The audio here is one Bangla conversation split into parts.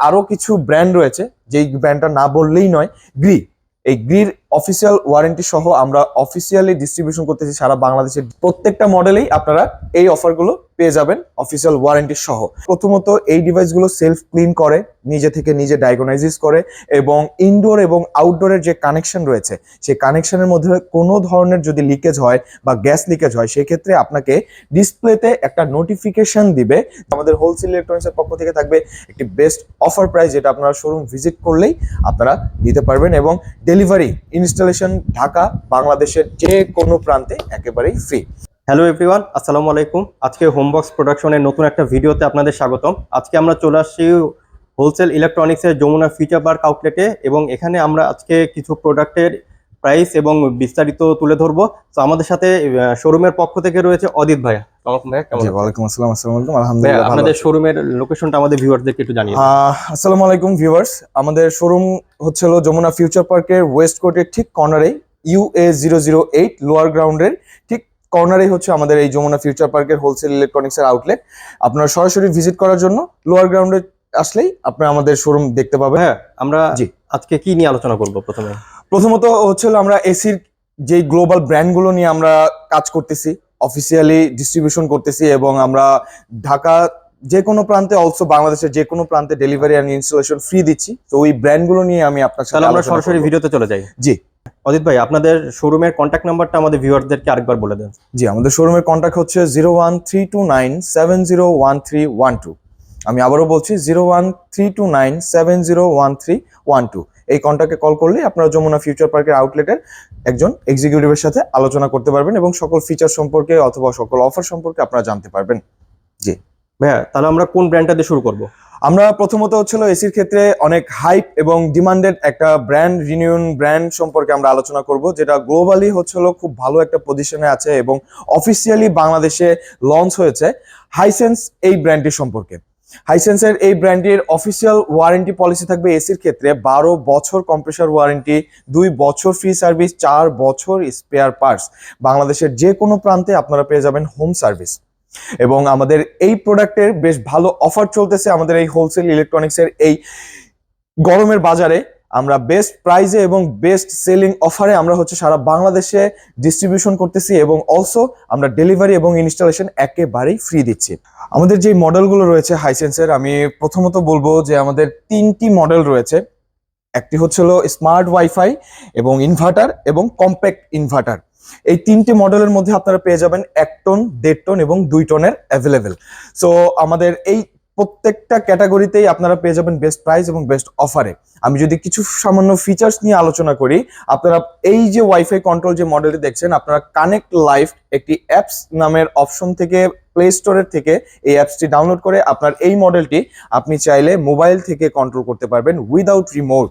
আরও কিছু ব্র্যান্ড রয়েছে যেই ব্র্যান্ডটা না বললেই নয় গ্রি এই গ্রির অফিসিয়াল ওয়ারেন্টি সহ আমরা অফিসিয়ালি ডিস্ট্রিবিউশন করতেছি সারা বাংলাদেশের প্রত্যেকটা মডেলেই আপনারা এই অফারগুলো পেয়ে যাবেন অফিসিয়াল ওয়ারেন্টি সহ। প্রথমত এই ডিভাইসগুলো সেলফ ক্লিন করে, নিজে থেকে নিজে ডায়াগনাইজিস করে এবং ইনডোর এবং আউটডোরের যে কানেকশন রয়েছে সেই কানেকশনের মধ্যে কোনো ধরনের যদি লিকেজ হয় বা গ্যাস লিকেজ হয়, সেক্ষেত্রে আপনাকে ডিসপ্লেতে একটা নোটিফিকেশন দিবে। আমাদের হোলসেল ইলেকট্রনিক্সের পক্ষ থেকে থাকবে একটি বেস্ট অফার প্রাইস যেটা আপনারা শোরুম ভিজিট করলেই আপনারা নিতে পারবেন এবং ডেলিভারি ইনস্টলেশন ঢাকা বাংলাদেশের যে কোনো প্রান্তে একেবারেই ফ্রি হ্যালো এভরিওয়ান আসসালামু আলাইকুম। আজকে হোমবক্স প্রোডাকশনের নতুন একটা ভিডিওতে আপনাদের স্বাগতম। আজকে আমরা চলে আসছি হোলসেল ইলেকট্রনিক্সের যমুনা ফিচার পার্ক আউটলেটে এবং এখানে আমরা আজকে কিছু প্রোডাক্টের প্রাইস এবং বিস্তারিত তুলে ধরবো। তো আমাদের সাথে শোরুমের পক্ষ থেকে রয়েছে অদিত ভাইয়া? ওয়ালাইকুম আসসালাম আসসালামু আলাইকুম আলহামদুলিল্লাহ ভালো শোরুমের লোকেশনটা আমাদের ভিউয়ারদেরকে একটু জানিয়ে আসসালামু আলাইকুম ভিউয়ার্স আমাদের শোরুম হচ্ছে হলো যমুনা ফিউচার পার্কের ওয়েস্ট কোর্টের ঠিক কর্নারে U A zero zero eight lower গ্রাউন্ডের ঠিক কর্নারেই হচ্ছে আমাদের এই যমুনা ফিউচার পার্কের হোলসেল ইলেকট্রনিক্স এর আউটলেট আপনারা সরাসরি ভিজিট করার জন্য লোয়ার গ্রাউন্ডে আসলেই আপনারা আমাদের শোরুম দেখতে পাবেন। হ্যাঁ আমরা আজকে কি নিয়ে আলোচনা করব প্রথমে? প্রথমত হচ্ছে আমরা এসির যে গ্লোবাল ব্র্যান্ডগুলো নিয়ে আমরা কাজ করতেছি অফিসিয়ালি ডিস্ট্রিবিউশন করতেছি এবং আমরা ঢাকা যে কোনো প্রান্তে অলসো বাংলাদেশের যে কোনো প্রান্তে ডেলিভারি অ্যান্ড ইনস্টলেশন ফ্রি দিচ্ছি। তো ওই ব্র্যান্ডগুলো নিয়ে আমি আপনার সাথে আমরা সরাসরি ভিডিওতে চলে যাই। জি। অজিত ভাই আপনাদের শোরুমের কন্ট্যাক্ট নাম্বারটা আমাদের ভিউয়ারদেরকে আরেকবার বলে দেন। জি আমাদের শোরুমের কন্ট্যাক্ট হচ্ছে zero one three two nine seven zero one three one two আমি আবারও বলছি zero one three two nine seven zero one three one two এই কন্ট্যাক্টে কল করলে আপনারা যমুনা ফিউচার পার্কের আউটলেটের একজন এক্সিকিউটিভের সাথে আলোচনা করতে পারবেন এবং সকল ফিচার সম্পর্কে অথবা সকল অফার সম্পর্কে আপনারা জানতে পারবেন। জি। ভাইয়া তাহলে আমরা কোন ব্র্যান্ডটা দিয়ে শুরু করব? আমরা প্রথমত হচ্ছিল এসির ক্ষেত্রে অনেক হাইপ এবং ডিমান্ডেড একটা ব্র্যান্ড রিনিউন ব্র্যান্ড সম্পর্কে আমরা আলোচনা করব যেটা গ্লোবালি হচ্ছিল খুব ভালো একটা পজিশনে আছে এবং অফিসিয়ালি বাংলাদেশে লঞ্চ হয়েছে হাইসেন্স এই ব্র্যান্ডটি সম্পর্কে। হাইসেন্সের এই ব্র্যান্ডের অফিসিয়াল ওয়ারেন্টি পলিসি থাকবে এসির ক্ষেত্রে বারো বছর কম্প্রেসার ওয়ারেন্টি দুই বছর ফ্রি সার্ভিস চার বছর স্পেয়ার পার্টস বাংলাদেশের যে কোনো প্রান্তে আপনারা পেয়ে যাবেন হোম সার্ভিস এবং আমাদের এই প্রোডাক্টের বেশ ভালো অফার চলতেছে আমাদের এই হোলসেল ইলেকট্রনিক্সের এই গরমের বাজারে। আমরা বেস্ট প্রাইজে এবং বেস্ট সেলিং অফারে আমরা হচ্ছে সারা বাংলাদেশে ডিস্ট্রিবিউশন করতেছি এবং অলসো আমরা ডেলিভারি এবং ইনস্টলেশন একেবারেই ফ্রি দিচ্ছি। আমাদের যে মডেলগুলো রয়েছে হাইসেন্সের আমি প্রথমত বলব যে আমাদের তিনটি মডেল রয়েছে। একটি হচ্ছে হচ্ছিল স্মার্ট ওয়াইফাই এবং ইনভার্টার এবং কম্প্যাক্ট ইনভার্টার এই তিনটি মডেলের মধ্যে আপনারা পেয়ে যাবেন এক টন দেড় টন এবং দুই টনের অ্যাভেলেবেল সো আমাদের এই প্রত্যেকটা ক্যাটাগরিতেই আপনারা পেয়ে যাবেন বেস্ট প্রাইস এবং বেস্ট অফারে আমি যদি কিছু সামান্য ফিচার্স নিয়ে আলোচনা করি, আপনারা এই যে ওয়াইফাই কন্ট্রোল যে মডেলটি দেখছেন, আপনারা কানেক্ট লাইফ একটি অ্যাপস নামের অপশন থেকে প্লে স্টোরের থেকে এই অ্যাপসটি ডাউনলোড করে আপনার এই মডেলটি আপনি চাইলে মোবাইল থেকে কন্ট্রোল করতে পারবেন উইদাউট রিমোট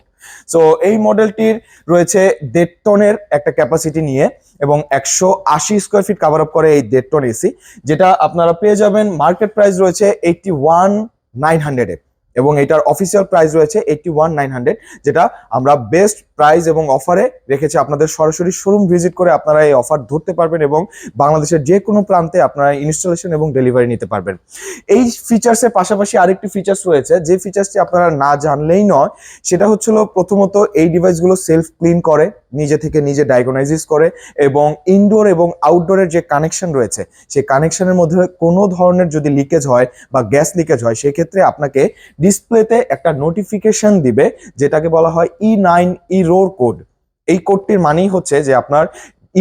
সো এই মডেলটির রয়েছে দেড় টনের একটা ক্যাপাসিটি নিয়ে এবং একশো আশি স্কোয়ার ফিট কাভার আপ করে এই দেড় টন এসি যেটা আপনারা পেয়ে যাবেন। মার্কেট প্রাইস রয়েছে এইটটি ওয়ান নাইন হান্ড্রেডে এবং এটার অফিসিয়াল প্রাইস রয়েছে এইটটি ওয়ান নাইন হান্ড্রেড যেটা আমরা বেস্ট প্রাইস এবং অফারে রেখেছি আপনাদের সরাসরি শোরুম ভিজিট করে আপনারা এই অফার ধরতে পারবেন এবং বাংলাদেশের যে কোনো প্রান্তে আপনারা ইনস্টলেশন এবং ডেলিভারি নিতে পারবেন। এই ফিচার্সের পাশাপাশি আরেকটি ফিচার্স রয়েছে, যে ফিচার্সটি আপনারা না জানলেই নয়, সেটা হচ্ছিল প্রথমত এই ডিভাইসগুলো সেলফ ক্লিন করে, নিজে থেকে নিজে ডায়াগনাইজিস করে এবং ইনডোর এবং আউটডোরের যে কানেকশন রয়েছে, সেই কানেকশনের মধ্যে কোনো ধরনের যদি লিকেজ হয় বা গ্যাস লিকেজ হয়, সেক্ষেত্রে আপনাকে ডিসপ্লেতে একটা নোটিফিকেশন দিবে, যেটাকে বলা হয় ই নাইন ই রোর কোড এই কোডটির মানেই হচ্ছে যে আপনার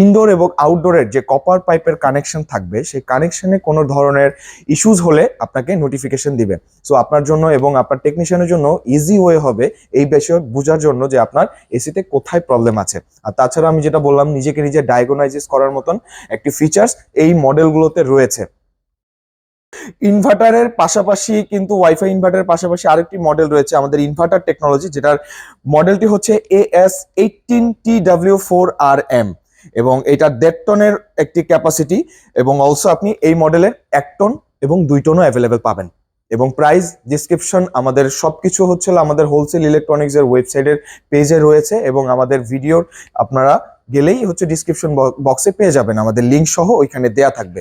ইনডোর এবং আউটডোরের যে কপার পাইপের কানেকশন থাকবে, সেই কানেকশনে কোনো ধরনের ইস্যুজ হলে আপনাকে নোটিফিকেশন দিবে। সো আপনার জন্য এবং আপনার টেকনিশিয়ানের জন্য ইজি ওয়ে হবে এই বিষয় বোঝার জন্য যে আপনার এসিতে কোথায় প্রবলেম আছে। আর তাছাড়া আমি যেটা বললাম, নিজেকে নিজে ডায়াগনাইজিস করার মতন একটি ফিচার্স এই মডেলগুলোতে রয়েছে। ইনভার্টারের পাশাপাশি কিন্তু ওয়াইফাই ইনভার্টারের পাশাপাশি আরেকটি মডেল রয়েছে আমাদের ইনভার্টার টেকনোলজি যেটার মডেলটি হচ্ছে A S eighteen T W four R M এবং এটা দেড় টনের একটি ক্যাপাসিটি এবং অলসো আপনি এই মডেলের এক টন এবং দুই টনও অ্যাভেলেবেল পাবেন। এবং প্রাইস ডিসক্রিপশন আমাদের সবকিছু হচ্ছে আমাদের হোলসেল ইলেকট্রনিক্স এর ওয়েবসাইটের পেজে রয়েছে এবং আমাদের ভিডিওর আপনারা গেলেই হচ্ছে ডিসক্রিপশন বক্সে পেয়ে যাবেন। আমাদের লিঙ্ক সহ ওইখানে দেয়া থাকবে।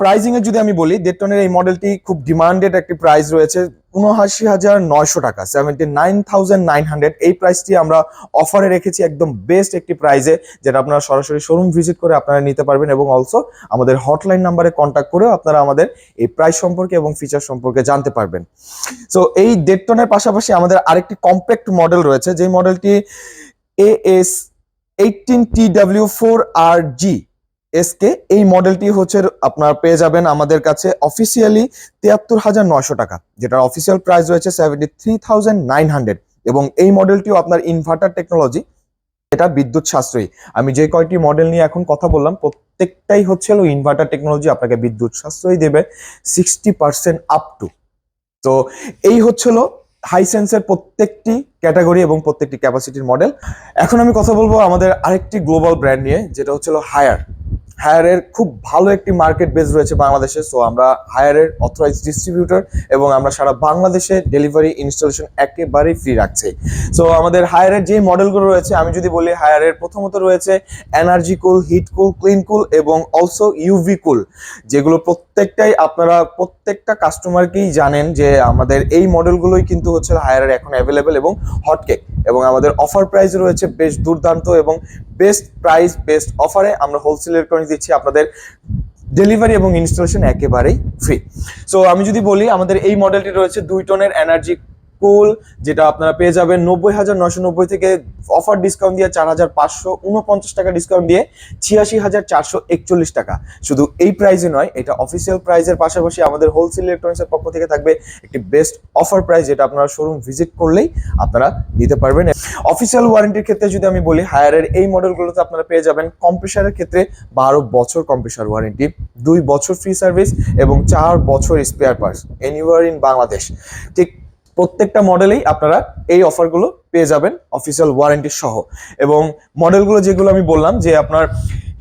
প্রাইজিং এর যদি আমি বলি ডেটনের এই মডেলটি খুব ডিমান্ডেড একটি প্রাইস রয়েছে উনআশি হাজার নয়শো টাকা seventy nine thousand nine hundred এই প্রাইসটি আমরা অফারে রেখেছি একদম বেস্ট একটি প্রাইজে যেটা আপনারা সরাসরি শোরুম ভিজিট করে আপনারা নিতে পারবেন এবং অলসো আমাদের হটলাইন নাম্বারে কন্ট্যাক্ট করেও আপনারা আমাদের এই প্রাইস সম্পর্কে এবং ফিচার সম্পর্কে জানতে পারবেন। সো এই ডেটটনের পাশাপাশি আমাদের আরেকটি কম্প্যাক্ট মডেল রয়েছে যে মডেলটি A S eighteen T W four R G S K এই মডেলটি হচ্ছে আপনার পেয়ে যাবেন আমাদের কাছে অফিসিয়ালি তিয়াত্তর হাজার নয়শো টাকা, যেটার অফিসিয়াল প্রাইস রয়েছে seventy three thousand nine hundred এবং এই মডেলটিও আপনার ইনভার্টার টেকনোলজি এটা বিদ্যুৎ সাশ্রয়ী। আমি যে কয়টি মডেল নিয়ে এখন কথা বললাম, প্রত্যেকটাই হচ্ছে ইনভার্টার টেকনোলজি আপনাকে বিদ্যুৎ সাশ্রয়ী দেবে সিক্সটি পার্সেন্ট আপ টু তো এই হচ্ছিল হাইসেন্সের প্রত্যেকটি ক্যাটাগরি এবং প্রত্যেকটি ক্যাপাসিটির মডেল এখন আমি কথা বলব আমাদের আরেকটি গ্লোবাল ব্র্যান্ড নিয়ে, যেটা হচ্ছিল হায়ার হায়ারের খুব ভালো একটি মার্কেট বেস রয়েছে বাংলাদেশে। সো আমরা হায়ারের অথরাইজ ডিস্ট্রিবিউটর এবং আমরা সারা বাংলাদেশে ডেলিভারি ইনস্টলেশন একেবারেই ফ্রি রাখছি। সো আমাদের হায়ারের যে মডেলগুলো রয়েছে, আমি যদি বলি হায়ারের প্রথমত রয়েছে energy cool heat cool clean cool এবং অলসো ইউভি কুল যেগুলো প্রত্যেকটাই আপনারা, প্রত্যেকটা কাস্টমারকেই জানেন যে আমাদের এই মডেলগুলোই কিন্তু হচ্ছে হায়ারের এখন অ্যাভেলেবেল এবং হটকেক এবং আমাদের অফার প্রাইস রয়েছে বেশ দুর্দান্ত এবং বেস্ট প্রাইস বেস্ট অফারে আমরা হোলসেল ইলেকট্রনিক্স দিচ্ছি আপনাদের ডেলিভারি এবং ইনস্টলেশন একেবারেই ফ্রি সো আমি যদি বলি, আমাদের এই মডেলটি রয়েছে দুই টনের এনার্জি কুল, যেটা আপনারা পেয়ে যাবেন নব্বই হাজার নশো নব্বই থেকে অফার ডিসকাউন্ট দিয়ে চার হাজার পাঁচশো উনপঞ্চাশ টাকা ডিসকাউন্ট দিয়ে ছিয়াশি হাজার চারশো একচল্লিশ টাকা। শুধু এই প্রাইসে নয়, এটা অফিসিয়াল প্রাইজের পাশাপাশি আমাদের হোলসেল ইলেকট্রনিক্সের পক্ষ থেকে থাকবে একটি বেস্ট অফার প্রাইস যেটা আপনারা শোরুম ভিজিট করলেই আপনারা নিতে পারবেন। অফিসিয়াল ওয়ারেন্টির ক্ষেত্রে যদি আমি বলি হায়ারের এই মডেলগুলোতে আপনারা পেয়ে যাবেন কম্প্রেসারের ক্ষেত্রে বারো বছর কম্প্রেসার ওয়ারেন্টি দুই বছর ফ্রি সার্ভিস এবং চার বছর spare parts anywhere in Bangladesh. ঠিক প্রত্যেকটা মডেলেই আপনারা এই অফারগুলো পেয়ে যাবেন অফিসিয়াল ওয়ারেন্টি সহ। এবং মডেলগুলো যেগুলো আমি বললাম, যে আপনার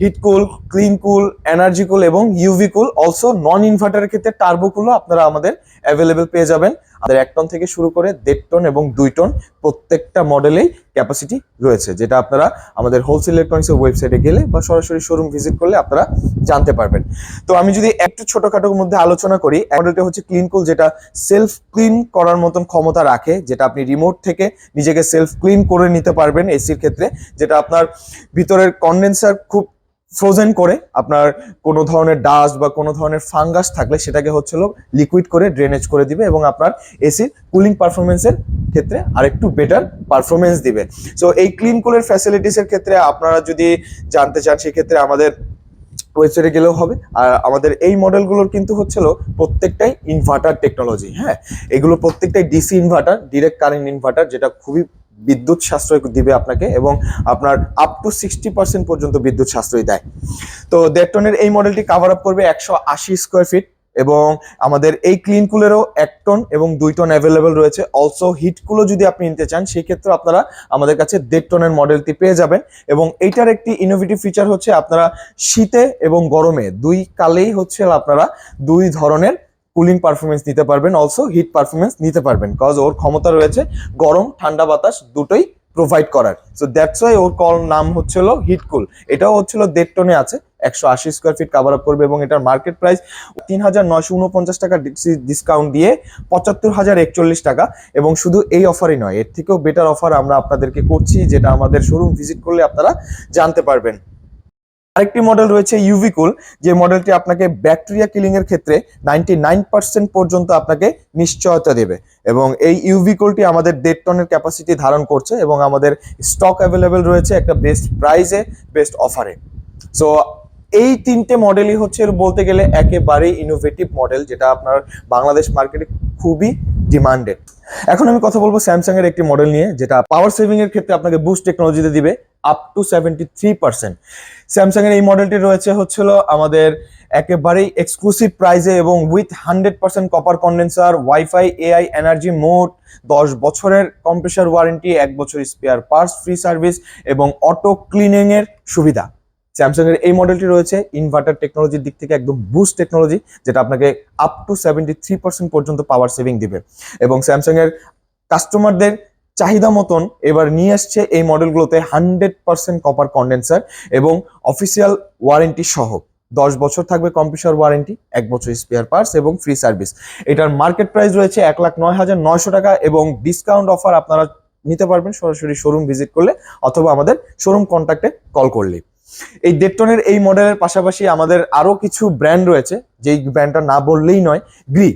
heat cool clean cool energy cool এবং ইউভি কুল অলসো নন ইনভার্টারের ক্ষেত্রে টার্বো কুলও আপনারা আমাদের অ্যাভেলেবেল পেয়ে যাবেন। আমাদের এক টন থেকে শুরু করে দেড় টন এবং দুই টন প্রত্যেকটা মডেলেই ক্যাপাসিটি রয়েছে, যেটা আপনারা আমাদের হোলসেল ইলেকট্রনিক্সের ওয়েবসাইটে গেলে বা সরাসরি শোরুম ভিজিট করলে আপনারা জানতে পারবেন। তো আমি যদি একটু ছোটখাটোর মধ্যে আলোচনা করি মডেলটা হচ্ছে ক্লিন কুল যেটা সেলফ ক্লিন করার মতন ক্ষমতা রাখে, যেটা আপনি রিমোট থেকে নিজেকে সেলফ ক্লিন করে নিতে পারবেন এসির ক্ষেত্রে, যেটা আপনার ভিতরের কন্ডেন্সার খুব ফ্রোজেন করে আপনার কোনো ধরনের ডাস্ট বা কোনো ধরনের ফাঙ্গাস থাকলে সেটাকে হচ্ছিল লিকুইড করে ড্রেনেজ করে দিবে এবং আপনার এসির কুলিং পারফরমেন্সের ক্ষেত্রে আরেকটু বেটার পারফরমেন্স দিবে। সো এই ক্লিন কুলের ফ্যাসিলিটিসের ক্ষেত্রে আপনারা যদি জানতে চান, সেক্ষেত্রে আমাদের ওয়েবসাইটে গেলেও হবে। আর আমাদের এই মডেলগুলোর কিন্তু হচ্ছিল প্রত্যেকটাই ইনভার্টার টেকনোলজি হ্যাঁ? এগুলো প্রত্যেকটাই DC inverter direct current inverter যেটা খুবই বিদ্যুৎ সাশ্রয় দিবে আপনাকে এবং আপনার আপ টু সিক্সটি পার্সেন্ট পর্যন্ত বিদ্যুৎ সাশ্রয় দেয়। তো দেড় টনের এই মডেলটি কাভার আপ করবে একশো আশি স্কোয়ার ফিট এবং আমাদের এই ক্লিন কুলেরও এক টন এবং দুই টন অ্যাভেলেবেল রয়েছে। অলসো হিট কুলও যদি আপনি নিতে চান, সেই ক্ষেত্রে আপনারা আমাদের কাছে দেড় টনের মডেলটি পেয়ে যাবেন এবং এইটার একটি ইনোভেটিভ ফিচার হচ্ছে আপনারা শীতে এবং গরমে দুই কালেই হচ্ছে আপনারা দুই ধরনের কুলিং পারফরমেন্স নিতে পারবেন অলসো হিট পারফরমেন্স নিতে পারবেন কজ ওর ক্ষমতা রয়েছে গরম, ঠান্ডা বাতাস দুটোই প্রোভাইড করার। সো দ্যাটস ওয়াই ওর কল নাম হচ্ছিল হিট কুল এটাও হচ্ছিল দেড় টনে আছে, একশো আশি স্কোয়ার ফিট কাভার আপ করবে এবং এটার মার্কেট প্রাইস তিন হাজার নয়শো উনপঞ্চাশ টাকা ডিসকাউন্ট দিয়ে পঁচাত্তর হাজার একচল্লিশ টাকা। এবং শুধু এই অফারই নয়, এর থেকেও বেটার অফার আমরা আপনাদেরকে করছি, যেটা আমাদের শোরুম ভিজিট করলে আপনারা জানতে পারবেন। আরেকটি মডেল রয়েছে ইউভি কুল যে মডেলটি আপনাকে ব্যাকটেরিয়া কিলিং এর ক্ষেত্রে নাইনটি পর্যন্ত আপনাকে নিশ্চয়তা দেবে। এবং এই ইউভি কুলটি আমাদের দেড় টনের ক্যাপাসিটি ধারণ করছে এবং আমাদের স্টক অ্যাভেলেবেল রয়েছে একটা বেস্ট প্রাইসে বেস্ট অফারে সো এই তিনটে মডেলই হচ্ছে বলতে গেলে একেবারেই ইনোভেটিভ মডেল যেটা আপনার বাংলাদেশ মার্কেটে খুবই ডিমান্ডেড এখন আমি কথা বলব স্যামসাং এর একটি মডেল নিয়ে, যেটা পাওয়ার সেভিং এর ক্ষেত্রে আপনাকে বুস্ট টেকনোলজিতে দিবে। Up to seventy three percent Samsung এর এই মডেলটি রয়েছে হচ্ছিল আমাদের একেবারেই এক্সক্লুসিভ প্রাইজে এবং with hundred percent copper condenser WiFi AI energy mode দশ বছরের কম্প্রেসার ওয়ারেন্টি এক বছর স্পেয়ার পার্টস ফ্রি সার্ভিস এবং অটো ক্লিনিং এর সুবিধা। স্যামসাং এর এই মডেলটি রয়েছে ইনভার্টার টেকনোলজির দিক থেকে একদম বুস্ট টেকনোলজি যেটা আপনাকে up to seventy three percent পর্যন্ত পাওয়ার সেভিং দিবে। এবং স্যামসাং এর কাস্টমারদের চাহিদা মতন এবার নিয়ে আসছে এই মডেলগুলোতে হান্ড্রেড পার্সেন্ট কপার কন্ডেন্সার এবং অফিসিয়াল ওয়ারেন্টি সহ। দশ বছর থাকবে কম্পিউটার ওয়ারেন্টি এক বছর স্পেয়ার পার্টস এবং ফ্রি সার্ভিস এটার মার্কেট প্রাইস রয়েছে এক লাখ নয় হাজার নয়শো টাকা এবং ডিসকাউন্ট অফার আপনারা নিতে পারবেন সরাসরি শোরুম ভিজিট করলে অথবা আমাদের শোরুম কন্ট্যাক্টে কল করলে। এই ডেটটনের এই মডেলের পাশাপাশি আমাদের আরও কিছু ব্র্যান্ড রয়েছে, যেই ব্র্যান্ডটা না বললেই নয় গ্রি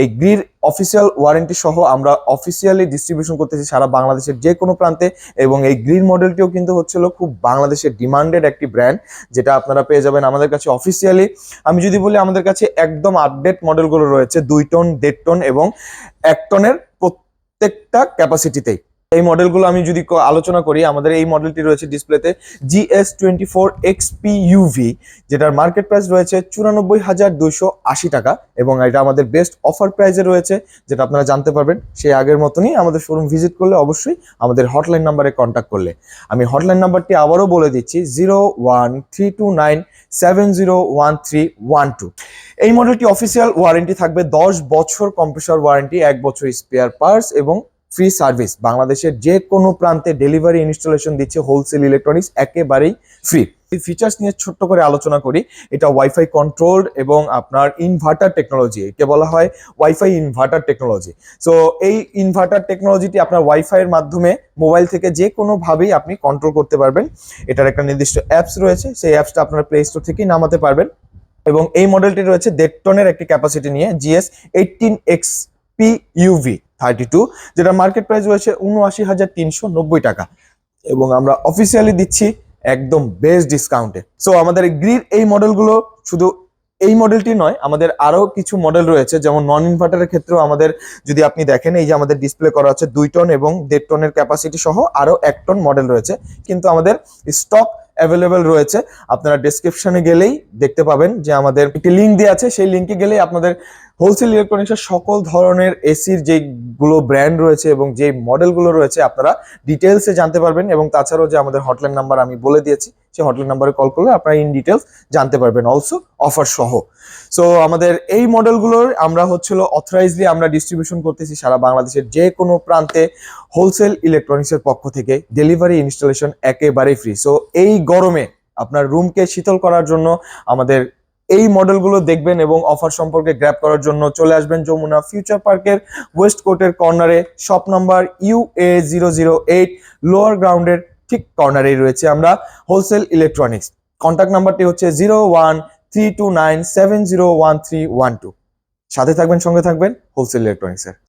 এই গ্রির অফিসিয়াল ওয়ারেন্টি সহ আমরা অফিসিয়ালি ডিস্ট্রিবিউশন করতেছি সারা বাংলাদেশের যে কোনো প্রান্তে এবং এই গ্রির মডেলটিও কিন্তু হচ্ছিল খুব বাংলাদেশের ডিমান্ডেড একটি ব্র্যান্ড যেটা আপনারা পেয়ে যাবেন আমাদের কাছে অফিসিয়ালি আমি যদি বলি আমাদের কাছে একদম আপডেট মডেলগুলো রয়েছে, দুই টন দেড় টন এবং এক টনের প্রত্যেকটা ক্যাপাসিটিতেই এই মডেলগুলো আমি যদি আলোচনা করি, আমাদের এই মডেলটি রয়েছে ডিসপ্লেতে GS twenty four XP UV যেটার মার্কেট প্রাইস রয়েছে চুরানব্বই হাজার দুইশো আশি টাকা এবং এটা আমাদের বেস্ট অফার প্রাইসে রয়েছে, যেটা আপনারা জানতে পারবেন। সেই আগের মতনই আমাদের শোরুম ভিজিট করলে অবশ্যই আমাদের হটলাইন নাম্বারে কন্ট্যাক্ট করলে। আমি হটলাইন নাম্বারটি আবারও বলে দিচ্ছি zero one three two nine seven zero one three one two এই মডেলটি অফিসিয়াল ওয়ারেন্টি থাকবে, দশ বছর কম্প্রেসর ওয়ারেন্টি এক বছর স্পেয়ার পার্টস এবং ফ্রি সার্ভিস। বাংলাদেশের যে কোনো প্রান্তে ডেলিভারি ইনস্টলেশন দিচ্ছে হোলসেল ইলেকট্রনিক্স, একেবারেই ফ্রি। এই ফিচার্স নিয়ে ছোট্ট করে আলোচনা করি। এটা ওয়াইফাই কন্ট্রোলড এবং আপনার ইনভার্টার টেকনোলজি একে বলা হয় ওয়াইফাই ইনভার্টার টেকনোলজি সো এই ইনভার্টার টেকনোলজিটি আপনার ওয়াইফাইয়ের মাধ্যমে মোবাইল থেকে যে কোনোভাবেই আপনি কন্ট্রোল করতে পারবেন। এটার একটা নির্দিষ্ট অ্যাপস রয়েছে, সেই অ্যাপসটা আপনার প্লে স্টোর থেকেই নামাতে পারবেন। এবং এই মডেলটি রয়েছে দেড় টনের একটি ক্যাপাসিটি নিয়ে GS eighteen X P UV thirty two, যেটা মার্কেট প্রাইস রয়েছে উনআশি হাজার তিনশো নব্বই টাকা। এবং আমরা অফিসিয়ালি দিচ্ছি একদম বেস্ট ডিসকাউন্টে সো আমাদের গ্রির এই মডেলগুলো শুধু এই মডেলটি নয়, আমাদের আরও কিছু মডেল রয়েছে, যেমন নন ইনভার্টারের ক্ষেত্রেও আমাদের, যদি আপনি দেখেন, এই যে আমাদের ডিসপ্লে করা আছে দুই টন এবং দেড় টনের ক্যাপাসিটি সহ আরও এক টন মডেল রয়েছে। কিন্তু আমাদের স্টক অ্যাভেলেবেল রয়েছে। আপনারা ডেসক্রিপশনে গেলেই দেখতে পাবেন যে আমাদের একটি লিঙ্ক দেওয়া আছে। সেই লিঙ্কে গেলেই আপনাদের হোলসেল ইলেকট্রনিক্সের সকল ধরনের এসির যেগুলো ব্র্যান্ড রয়েছে এবং যে মডেলগুলো রয়েছে, আপনারা ডিটেলসে জানতে পারবেন এবং তাছাড়াও যে আমাদের হটলাইন নাম্বার আমি বলে দিয়েছি সেই হটলাইন নাম্বারে কল করলে আপনারা ইন ডিটেলস জানতে পারবেন অলসো অফার সহ। সো আমাদের এই মডেলগুলোর আমরা হচ্ছিল অথরাইজলি আমরা ডিস্ট্রিবিউশন করতেছি সারা বাংলাদেশের যে কোনো প্রান্তে হোলসেল ইলেকট্রনিক্সের পক্ষ থেকে। ডেলিভারি ইনস্টলেশন একেবারেই ফ্রি সো এই গরমে আপনার রুমকে শীতল করার জন্য আমাদের এই মডেলগুলো দেখবেন এবং অফার সম্পর্কে গ্র্যাপ করার জন্য চলে আসবেন যমুনা ফিউচার পার্কের ওয়েস্ট কোর্টের কর্নারে shop number U A zero zero eight lower গ্রাউন্ডের ঠিক কর্নারেই রয়েছে আমরা হোলসেল ইলেকট্রনিক্স কন্ট্যাক্ট নাম্বারটি হচ্ছে zero one three two nine seven zero one three one two সাথে থাকবেন, সঙ্গে থাকবেন হোলসেল ইলেকট্রনিক্সের